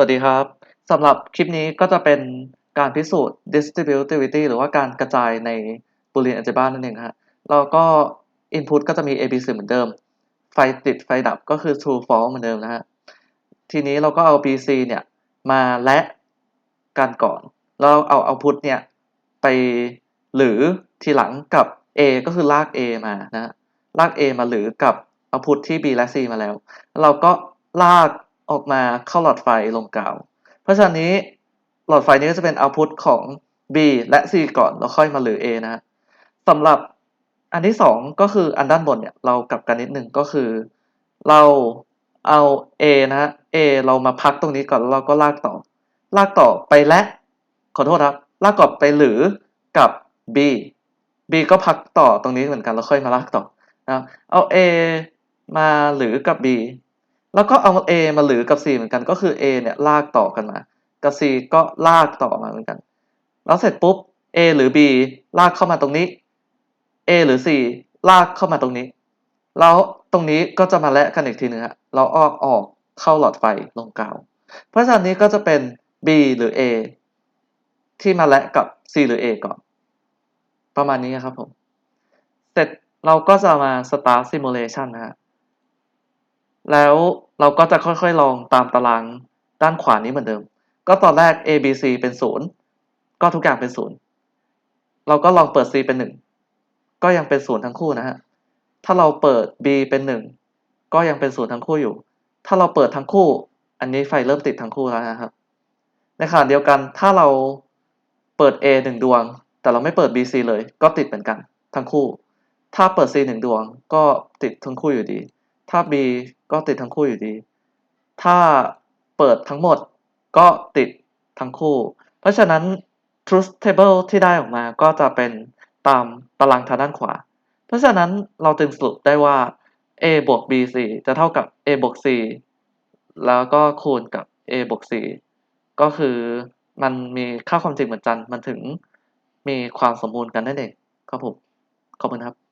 วัสดีครับ สำหรับคลิปนี้ก็จะเป็นการพิสูจน์ distributivity หรือว่าการกระจายใน Boolean algebra นั่นเองครับแล้วก็ input ก็จะมี a b c เหมือนเดิม ไฟติดไฟดับก็คือ true false เหมือนเดิมนะฮะ ทีนี้เราก็เอา b c เนี่ย มาและกันก่อนแล้วเอา output เนี่ย ไปหรือทีหลังกับ a ก็คือลาก a มานะฮะลาก a มาหรือกับ output ที่ b และ c มาแล้ว เราก็ลาก ออกมาเข้าหลอดไฟลงกาว เพราะฉะนั้นนี้หลอดไฟนี้ก็จะเป็น output ของ b และ c ก่อนแล้วค่อยมาหรือ a นะสำหรับอันที่สองก็คืออันด้านบนเนี่ยเรากลับกันนิดนึงก็คือ เราเอา a นะฮะ a เรามาพักตรงนี้ก่อนแล้วเราก็ลากต่อ ลากต่อไปและ ขอโทษครับ ลากกลับไปหรือกับ b b ก็พักต่อตรงนี้เหมือนกันแล้วค่อยมาลากต่อนะเอา a มาหรือกับ b แล้วก็เอา a มาหรือกับ c เหมือนกันก็คือ a เนี่ยลากต่อกันมา กับ c ก็ลากต่อมาเหมือนกัน แล้วเสร็จปุ๊บ a หรือ b ลากเข้ามาตรงนี้ a หรือ c ลากเข้ามาตรงนี้ แล้วตรงนี้ก็จะมาแลกกันอีกทีนึงฮะเราออกออกเข้าหลอดไฟลงกาว เพราะฉะนั้นนี้ก็จะเป็น b หรือ a ที่มาแลกกับ c หรือ a ก่อน ประมาณนี้ครับผม เสร็จเราก็จะมา start simulation นะฮะ แล้วเราก็จะค่อยๆ ลองตามตารางด้านขวานี้เหมือนเดิม ก็ตอนแรก a b c เป็นศูนย์ก็ทุกอย่างเป็นศูนย์เราก็ลองเปิด c เป็นหนึ่งก็ยังเป็นศูนย์ทั้งคู่นะฮะถ้าเราเปิด b เป็นหนึ่งก็ยังเป็นศูนย์ทั้งคู่อยู่ ถ้าเราเปิดทั้งคู่ อันนี้ไฟเริ่มติดทั้งคู่แล้วนะครับ ในขณะเดียวกันถ้าเราเปิด a หนึ่งดวง แต่เราไม่เปิด b c เลย ก็ติดเหมือนกันทั้งคู่ ถ้าเปิด c หนึ่งดวง ก็ติดทั้งคู่อยู่ดี ถ้า b ก็ติดทั้งคู่อยู่ดี ถ้าเปิดทั้งหมดก็ติดทั้งคู่ เพราะฉะนั้น truth table ที่ได้ออกมาก็จะเป็นตามตารางทางด้านขวา เพราะฉะนั้นเราจึงสรุปได้ว่า a บวก b c จะเท่ากับ a บวก c แล้วก็คูณกับ a บวก c ก็คือมันมีค่าความจริงเหมือนกัน มันถึงมีความสมบูรณ์กันนั่นเองครับผม ขอบคุณครับ